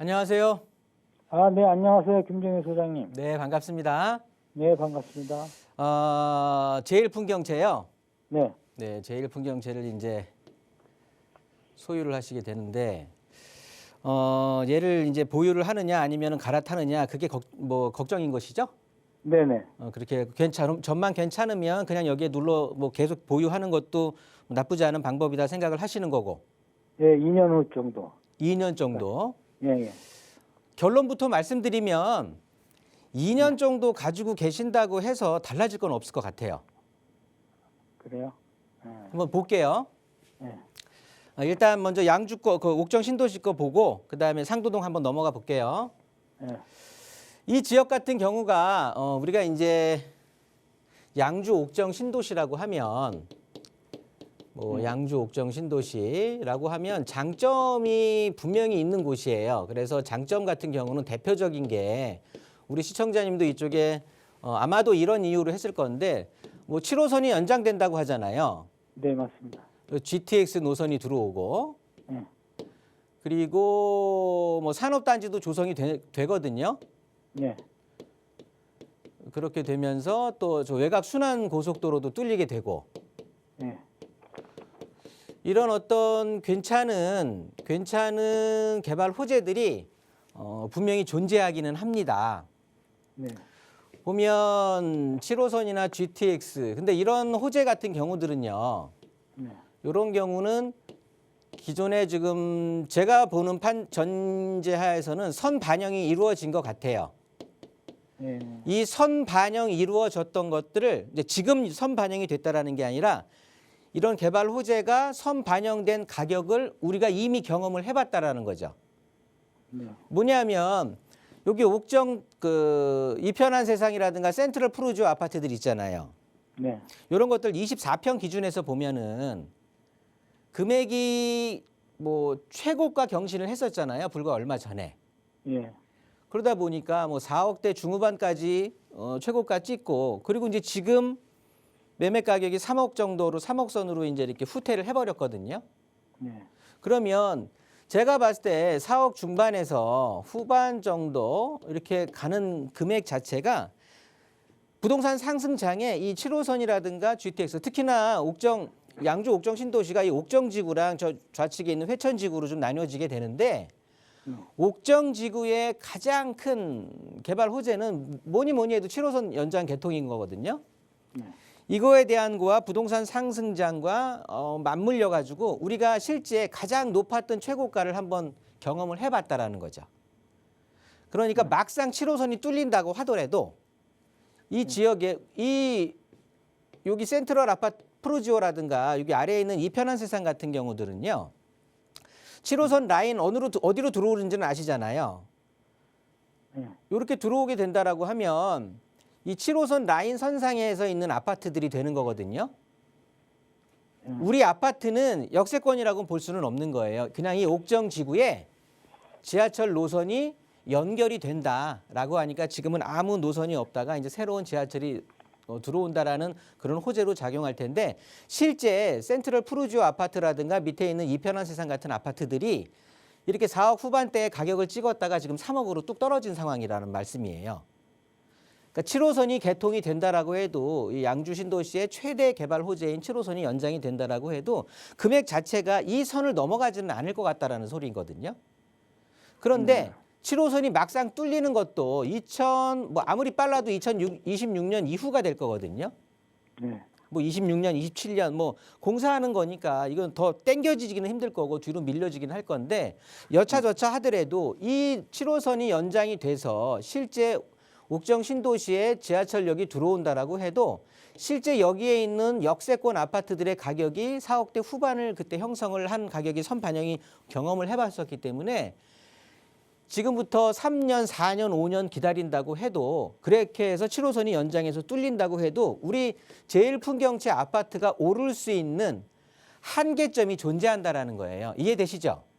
안녕하세요. 아, 네, 안녕하세요. 김정혜 소장님. 네, 반갑습니다. 네, 반갑습니다. 어, 제일 풍경채요. 네, 네, 제일 풍경채를 이제 소유를 하시게 되는데 어, 얘를 이제 보유를 하느냐 아니면 갈아타느냐 그게 걱, 뭐 걱정인 것이죠. 네네. 어, 그렇게 괜찮 전만 괜찮으면 그냥 여기에 눌러 뭐 계속 보유하는 것도 나쁘지 않은 방법이다 생각을 하시는 거고 예, 2년 후 정도. 2년 정도 예, 예. 결론부터 말씀드리면 2년 정도 가지고 계신다고 해서 달라질 건 없을 것 같아요. 그래요? 예, 한번 볼게요. 예. 어, 일단 먼저 양주 거, 그 옥정 신도시 거 보고 그 다음에 상도동 한번 넘어가 볼게요. 예. 이 지역 같은 경우가 어, 우리가 이제 양주 옥정 신도시라고 하면 뭐 양주 옥정 신도시라고 하면 장점이 분명히 있는 곳이에요. 그래서 장점 같은 경우는 대표적인 게 우리 시청자님도 이쪽에 어, 아마도 이런 이유로 했을 건데 뭐 7호선이 연장된다고 하잖아요. 네, 맞습니다. GTX 노선이 들어오고 예. 그리고 뭐 산업단지도 조성이 되, 되거든요. 예. 그렇게 되면서 또 저 외곽 순환 고속도로도 뚫리게 되고 예. 이런 어떤 괜찮은 괜찮은 개발 호재들이 어, 분명히 존재하기는 합니다. 네. 보면 7호선이나 GTX 근데 이런 호재 같은 경우들은요. 네. 이런 경우는 기존에 지금 제가 보는 판 전제하에서는 선 반영이 이루어진 것 같아요. 예. 이선 반영이 이루어졌던 것들을 이제 지금 선 반영이 됐다라는 게 아니라 이런 개발 호재가 선 반영된 가격을 우리가 이미 경험을 해봤다라는 거죠. 네. 뭐냐면 여기 옥정 그 이편한 세상이라든가 센트럴 프루지오 아파트들 있잖아요. 네. 이런 것들 24평 기준에서 보면은 금액이 뭐 최고가 경신을 했었잖아요. 불과 얼마 전에. 예. 그러다 보니까 뭐 4억대 중후반까지 어, 최고가 찍고 그리고 이제 지금 매매 가격이 3억 정도로 3억 선으로 이제 이렇게 후퇴를 해버렸거든요. 네. 그러면 제가 봤을 때 4억 중반에서 후반 정도 이렇게 가는 금액 자체가 부동산 상승장에 이 7호선이라든가 GTX 특히나 옥정 양주 옥정 신도시가 이 옥정 지구랑 저 좌측에 있는 회천 지구로 좀 나뉘어지게 되는데 옥정 지구의 가장 큰 개발 호재는 뭐니 뭐니 해도 7호선 연장 개통인 거거든요. 네. 이거에 대한 거와 부동산 상승장과 어, 맞물려 가지고 우리가 실제 가장 높았던 최고가를 한번 경험을 해봤다라는 거죠. 그러니까 막상 7호선이 뚫린다고 하더라도 이 지역에 이 여기 센트럴 아파트 프로지오라든가 여기 아래에 있는 이 편한 세상 같은 경우들은요. 7호선 라인 어느로 어디로 들어오는지는 아시잖아요. 예. 이렇게 들어오게 된다라고 하면 이 7호선 라인 선상에서 있는 아파트들이 되는 거거든요. 우리 아파트는 역세권이라고 볼 수는 없는 거예요. 그냥 이 옥정 지구에 지하철 노선이 연결이 된다라고 하니까 지금은 아무 노선이 없다가 이제 새로운 지하철이 어, 들어온다라는 그런 호재로 작용할 텐데 실제 센트럴 프루지오 아파트라든가 밑에 있는 이편한 세상 같은 아파트들이 이렇게 4억 후반대에 가격을 찍었다가 지금 3억으로 뚝 떨어진 상황이라는 말씀이에요. 그러니까 7호선이 개통이 된다라고 해도 이 양주 신도시의 최대 개발 호재인 7호선이 연장이 된다라고 해도 금액 자체가 이 선을 넘어가지는 않을 것 같다라는 소리거든요. 그런데 7호선이 막상 뚫리는 것도 2000 뭐 아무리 빨라도 2026년 이후가 될 거거든요. 네. 뭐 26년, 27년 뭐 공사하는 거니까 이건 더 땡겨지기는 힘들 거고 뒤로 밀려지긴 할 건데 여차저차 하더라도 이 7호선이 연장이 돼서 실제 옥정 신도시에 지하철역이 들어온다라고 해도 실제 여기에 있는 역세권 아파트들의 가격이 4억대 후반을 그때 형성을 한 가격이 선 반영이 경험을 해봤었기 때문에 지금부터 3년, 4년, 5년 기다린다고 해도 그렇게 해서 7호선이 연장해서 뚫린다고 해도 우리 제일 풍경채 아파트가 오를 수 있는 한계점이 존재한다라는 거예요. 이해되시죠?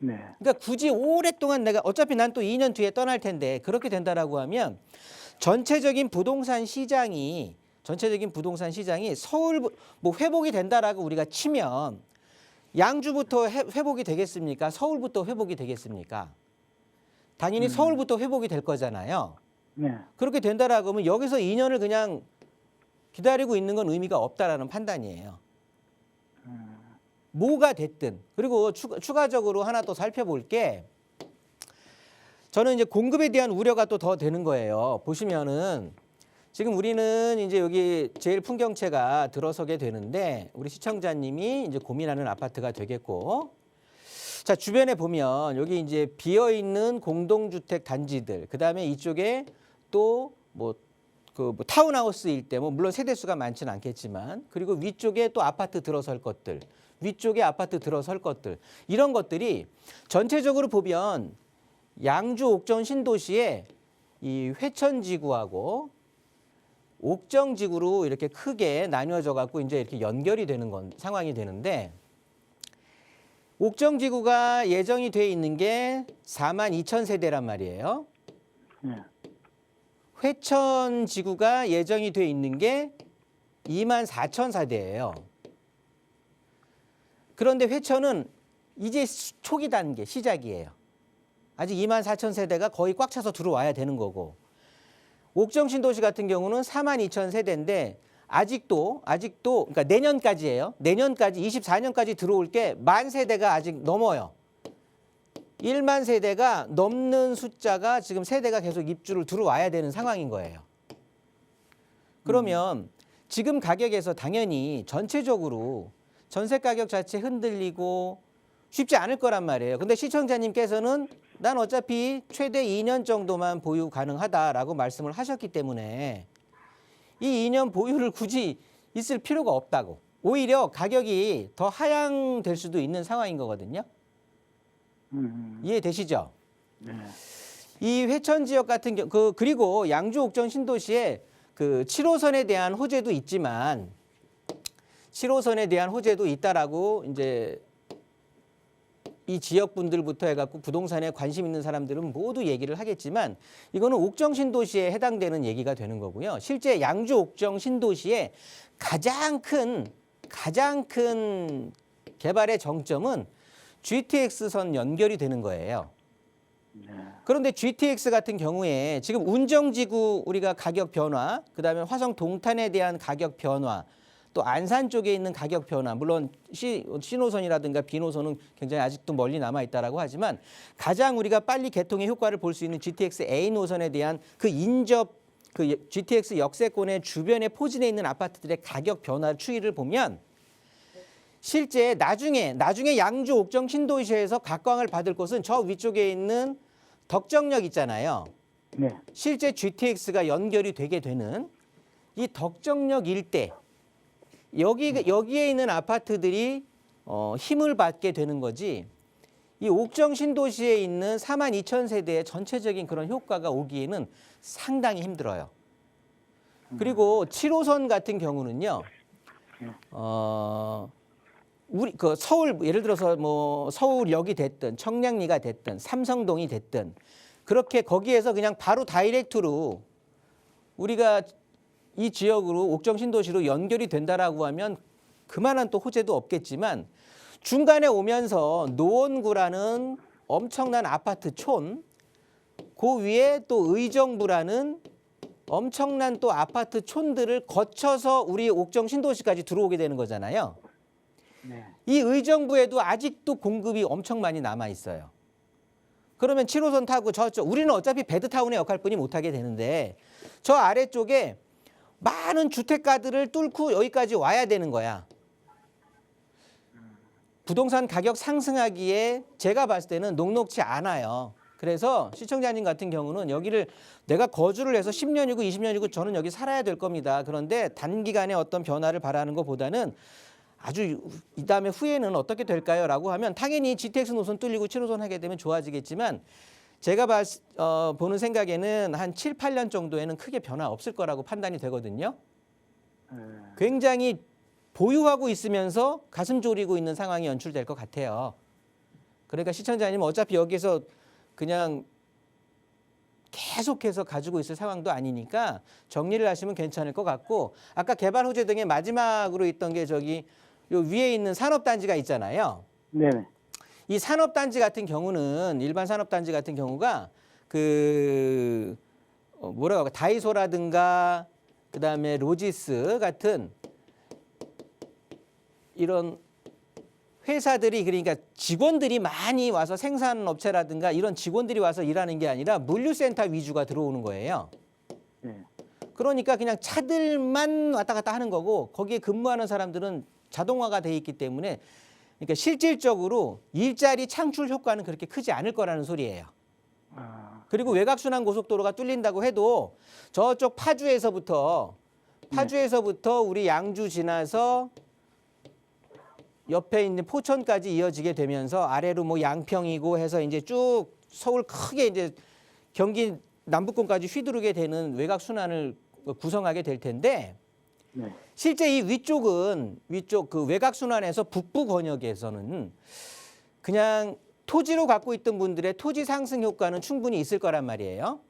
네. 그러니까 굳이 오랫동안 내가 어차피 난 또 2년 뒤에 떠날 텐데 그렇게 된다라고 하면 전체적인 부동산 시장이 전체적인 부동산 시장이 서울 뭐 회복이 된다라고 우리가 치면 양주부터 해- 회복이 되겠습니까? 서울부터 회복이 되겠습니까? 당연히 서울부터 회복이 될 거잖아요. 네. 그렇게 된다라고 하면 여기서 2년을 그냥 기다리고 있는 건 의미가 없다라는 판단이에요. 뭐가 됐든 그리고 추가, 추가적으로 하나 또 살펴볼 게 저는 이제 공급에 대한 우려가 또 더 되는 거예요. 보시면은 지금 우리는 이제 여기 제일 풍경채가 들어서게 되는데 우리 시청자님이 이제 고민하는 아파트가 되겠고 자 주변에 보면 여기 이제 비어 있는 공동주택 단지들 그다음에 이쪽에 또뭐 그 뭐 타운하우스 일대 뭐 물론 세대 수가 많지는 않겠지만 그리고 위쪽에 또 아파트 들어설 것들 위쪽에 아파트 들어설 것들 이런 것들이 전체적으로 보면 양주 옥전 신도시의 이 회천 지구하고 옥정 지구로 이렇게 크게 나뉘어져 갖고 이제 이렇게 연결이 되는 건 상황이 되는데 옥정 지구가 예정이 돼 있는 게 4만 2천 세대란 말이에요. 네. 회천 지구가 예정이 돼 있는 게 2만 4천 세대예요. 그런데 회천은 이제 수- 초기 단계 시작이에요. 아직 2만 4천 세대가 거의 꽉 차서 들어와야 되는 거고 옥정 신도시 같은 경우는 4만 2천 세대인데 아직도 아직도 그러니까 내년까지예요. 내년까지 24년까지 들어올 게 만 세대가 아직 넘어요. 1만 세대가 넘는 숫자가 지금 세대가 계속 입주를 들어와야 되는 상황인 거예요. 그러면 지금 가격에서 당연히 전체적으로 전세 가격 자체 흔들리고 쉽지 않을 거란 말이에요. 근데 시청자님께서는 난 어차피 최대 2년 정도만 보유 가능하다라고 말씀을 하셨기 때문에 이 2년 보유를 굳이 있을 필요가 없다고. 오히려 가격이 더 하향될 수도 있는 상황인 거거든요. 음, 이해되시죠? 네. 이 회천 지역 같은 경우 그 그리고 양주 옥정 신도시에 그 7호선에 대한 호재도 있지만 7호선에 대한 호재도 있다라고 이제 이 지역 분들부터 해갖고 부동산에 관심 있는 사람들은 모두 얘기를 하겠지만 이거는 옥정 신도시에 해당되는 얘기가 되는 거고요. 실제 양주 옥정 신도시의 가장 큰 가장 큰 개발의 정점은 GTX선 연결이 되는 거예요. 그런데 GTX 같은 경우에 지금 운정지구 우리가 가격 변화, 그다음에 화성 동탄에 대한 가격 변화, 또 안산 쪽에 있는 가격 변화, 물론 시, 신호선이라든가 비노선은 굉장히 아직도 멀리 남아 있다라고 하지만 가장 우리가 빨리 개통의 효과를 볼 수 있는 GTX A 노선에 대한 그 인접 그 GTX 역세권의 주변에 포진해 있는 아파트들의 가격 변화 추이를 보면 실제 나중에 나중에 양주 옥정 신도시에서 각광을 받을 곳은 저 위쪽에 있는 덕정역 있잖아요. 네. 실제 GTX가 연결이 되게 되는 이 덕정역 일대 여기 여기에 있는 아파트들이 어, 힘을 받게 되는 거지. 이 옥정 신도시에 있는 4만 2천 세대의 전체적인 그런 효과가 오기에는 상당히 힘들어요. 그리고 7호선 같은 경우는요. 어, 우리 그 서울 예를 들어서 뭐 서울역이 됐든 청량리가 됐든 삼성동이 됐든 그렇게 거기에서 그냥 바로 다이렉트로 우리가 이 지역으로 옥정 신도시로 연결이 된다라고 하면 그만한 또 호재도 없겠지만 중간에 오면서 노원구라는 엄청난 아파트 촌, 그 위에 또 의정부라는 엄청난 또 아파트 촌들을 거쳐서 우리 옥정 신도시까지 들어오게 되는 거잖아요. 네. 이 의정부에도 아직도 공급이 엄청 많이 남아 있어요. 그러면 7호선 타고 저쪽 우리는 어차피 베드타운의 역할뿐이 못하게 되는데 저 아래쪽에 많은 주택가들을 뚫고 여기까지 와야 되는 거야. 부동산 가격 상승하기에 제가 봤을 때는 녹록치 않아요. 그래서 시청자님 같은 경우는 여기를 내가 거주를 해서 10년이고 20년이고 저는 여기 살아야 될 겁니다. 그런데 단기간에 어떤 변화를 바라는 것보다는 아주 이 다음에 후에는 어떻게 될까요? 라고 하면 당연히 GTX 노선 뚫리고 7호선 하게 되면 좋아지겠지만 제가 봐, 어, 보는 생각에는 한 7, 8년 정도에는 크게 변화 없을 거라고 판단이 되거든요. 네. 굉장히 보유하고 있으면서 가슴 졸이고 있는 상황이 연출될 것 같아요. 그러니까 시청자님 어차피 여기서 그냥 계속해서 가지고 있을 상황도 아니니까 정리를 하시면 괜찮을 것 같고 아까 개발 호재 등의 마지막으로 있던 게 저기 요 위에 있는 산업단지가 있잖아요. 네. 이 산업단지 같은 경우는 일반 산업단지 같은 경우가 그 어, 뭐라고 할까 다이소라든가 그다음에 로지스 같은 이런 회사들이 그러니까 직원들이 많이 와서 생산 업체라든가 이런 직원들이 와서 일하는 게 아니라 물류센터 위주가 들어오는 거예요. 네. 그러니까 그냥 차들만 왔다 갔다 하는 거고 거기에 근무하는 사람들은 자동화가 돼 있기 때문에 그러니까 실질적으로 일자리 창출 효과는 그렇게 크지 않을 거라는 소리예요. 아, 그리고 외곽순환 고속도로가 뚫린다고 해도 저쪽 파주에서부터 파주에서부터 우리 양주 지나서 옆에 있는 포천까지 이어지게 되면서 아래로 뭐 양평이고 해서 이제 쭉 서울 크게 이제 경기 남부권까지 휘두르게 되는 외곽 순환을 구성하게 될 텐데 네. 실제 이 위쪽은 위쪽 그 외곽 순환에서 북부 권역에서는 그냥 토지로 갖고 있던 분들의 토지 상승 효과는 충분히 있을 거란 말이에요.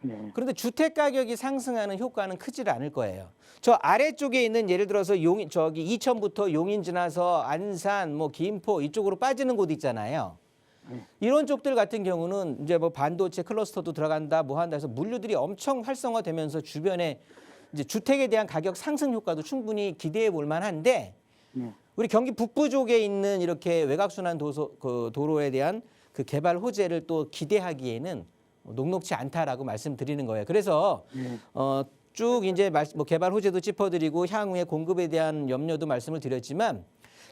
네. 그런데 주택 가격이 상승하는 효과는 크질 않을 거예요. 저 아래쪽에 있는 예를 들어서 용 저기 이천부터 용인 지나서 안산 뭐 김포 이쪽으로 빠지는 곳 있잖아요. 네. 이런 쪽들 같은 경우는 이제 뭐 반도체 클러스터도 들어간다 뭐 한다 해서 물류들이 엄청 활성화되면서 주변에 이제 주택에 대한 가격 상승 효과도 충분히 기대해 볼 만한데 네. 우리 경기 북부 쪽에 있는 이렇게 외곽순환 도서, 그 도로에 대한 그 개발 호재를 또 기대하기에는 녹록치 않다라고 말씀드리는 거예요. 그래서 네. 어, 쭉 이제 말, 뭐 개발 호재도 짚어드리고 향후의 공급에 대한 염려도 말씀을 드렸지만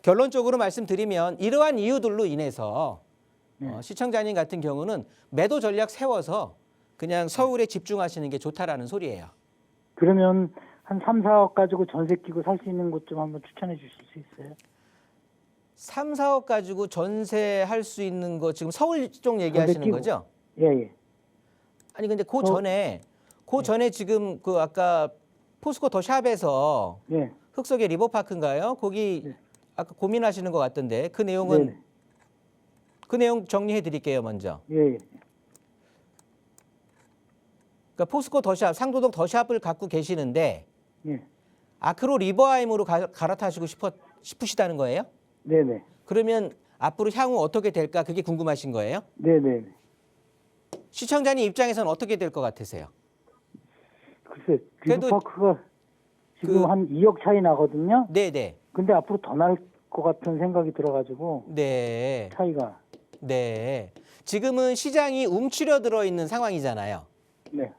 결론적으로 말씀드리면 이러한 이유들로 인해서 어, 시청자님 같은 경우는 매도 전략 세워서 그냥 서울에 집중하시는 게 좋다라는 소리예요. 그러면 한 3, 4억 가지고 전세 끼고 살 수 있는 곳 좀 한번 추천해 주실 수 있어요? 3, 4억 가지고 전세 할 수 있는 거 지금 서울 쪽 얘기하시는 끼고. 거죠? 예, 예. 아니 근데 그 어. 전에 그 전에 지금 그 아까 포스코 더 샵에서 예. 흑석의 리버파크인가요? 거기 네. 아까 고민하시는 것 같던데 그 내용은 네. 그 내용 정리해 드릴게요 먼저. 예, 예. 그러니까 포스코 더샵 상도동 더샵을 갖고 계시는데 예. 아크로 리버하임으로 가, 갈아타시고 싶어 싶으시다는 거예요? 네, 네. 그러면 앞으로 향후 어떻게 될까 그게 궁금하신 거예요? 네, 네. 네. 시청자님 입장에서는 어떻게 될 것 같으세요? 글쎄, 그래도 리버파크가 지금 그- 한 2억 차이 나거든요. 네, 네, 근데 앞으로 더 날 것 같은 생각이 들어가지고 네, 차이가. 네. 지금은 시장이 움츠려 들어 있는 상황이잖아요. 네,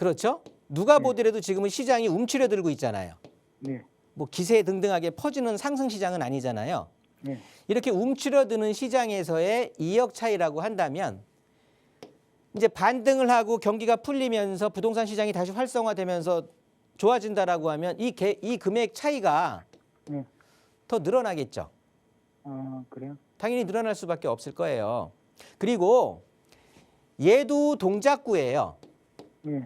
그렇죠? 누가 네. 보더라도 지금은 시장이 움츠려 들고 있잖아요. 네, 뭐 기세 등등하게 퍼지는 상승 시장은 아니잖아요. 네, 이렇게 움츠려드는 시장에서의 2억 차이라고 한다면 이제 반등을 하고 경기가 풀리면서 부동산 시장이 다시 활성화되면서 좋아진다라고 하면 이, 개, 이 금액 차이가 네. 더 늘어나겠죠. 아 그래요? 당연히 늘어날 수밖에 없을 거예요. 그리고 얘도 동작구예요. 예,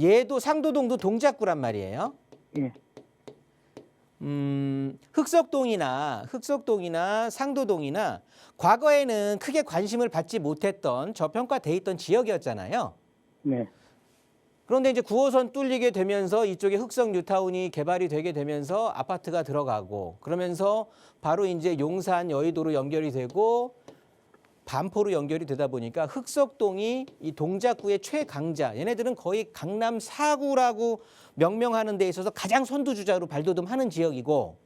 얘도 상도동도 동작구란 말이에요. 예, 음, 흑석동이나 흑석동이나 상도동이나 과거에는 크게 관심을 받지 못했던 저평가돼 있던 지역이었잖아요. 네, 그런데 이제 9호선 뚫리게 되면서 이쪽에 흑석 뉴타운이 개발이 되게 되면서 아파트가 들어가고 그러면서 바로 이제 용산 여의도로 연결이 되고 반포로 연결이 되다 보니까 흑석동이 이 동작구의 최강자 얘네들은 거의 강남 4구라고 명명하는 데 있어서 가장 선두주자로 발돋움하는 지역이고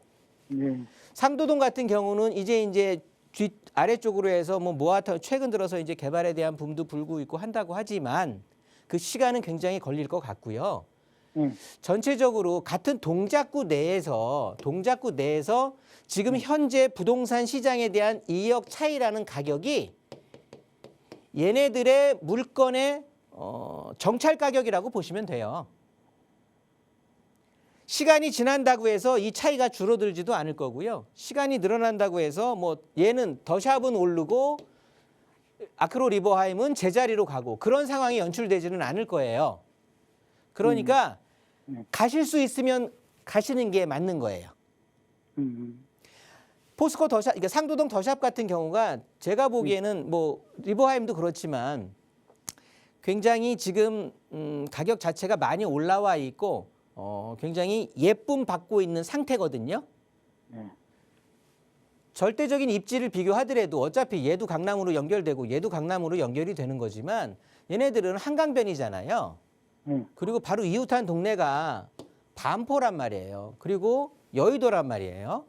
네, 상도동 같은 경우는 이제 이제 뒤 아래쪽으로 해서 뭐 모아타 최근 들어서 이제 개발에 대한 붐도 불고 있고 한다고 하지만 그 시간은 굉장히 걸릴 것 같고요. 네, 전체적으로 같은 동작구 내에서 동작구 내에서 지금 현재 부동산 시장에 대한 2억 차이라는 가격이 얘네들의 물건의 어, 정찰 가격이라고 보시면 돼요. 시간이 지난다고 해서 이 차이가 줄어들지도 않을 거고요. 시간이 늘어난다고 해서 뭐 얘는 더샵은 오르고 아크로 리버하임은 제자리로 가고 그런 상황이 연출되지는 않을 거예요. 그러니까 네. 가실 수 있으면 가시는 게 맞는 거예요. 음, 포스코 더샵, 그러니까 상도동 더샵 같은 경우가 제가 보기에는 뭐 리버하임도 그렇지만 굉장히 지금 음, 가격 자체가 많이 올라와 있고 어, 굉장히 예쁨 받고 있는 상태거든요. 네, 절대적인 입지를 비교하더라도 어차피 얘도 강남으로 연결되고 얘도 강남으로 연결이 되는 거지만 얘네들은 한강변이잖아요. 네. 그리고 바로 이웃한 동네가 반포란 말이에요. 그리고 여의도란 말이에요.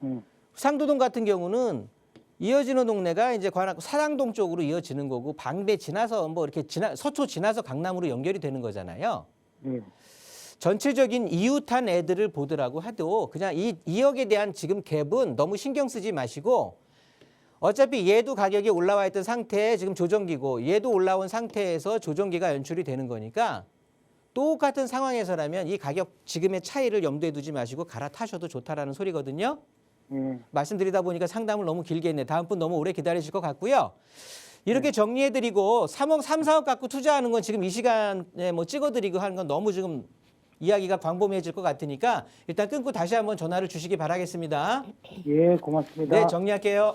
네. 상도동 같은 경우는 이어지는 동네가 이제 관악 사당동 쪽으로 이어지는 거고 방배 지나서 뭐 이렇게 지나 서초 지나서 강남으로 연결이 되는 거잖아요. 네. 전체적인 이웃한 애들을 보더라고 해도 그냥 이 2억에 대한 지금 갭은 너무 신경 쓰지 마시고 어차피 얘도 가격이 올라와 있던 상태에 지금 조정기고 얘도 올라온 상태에서 조정기가 연출이 되는 거니까 똑같은 상황에서라면 이 가격 지금의 차이를 염두에 두지 마시고 갈아타셔도 좋다라는 소리거든요. 네. 말씀드리다 보니까 상담을 너무 길게 했네. 다음 분 너무 오래 기다리실 것 같고요. 이렇게 정리해드리고 3억, 3, 4억 갖고 투자하는 건 지금 이 시간에 뭐 찍어드리고 하는 건 너무 지금 이야기가 광범위해질 것 같으니까 일단 끊고 다시 한번 전화를 주시기 바라겠습니다. 예, 고맙습니다. 네, 정리할게요.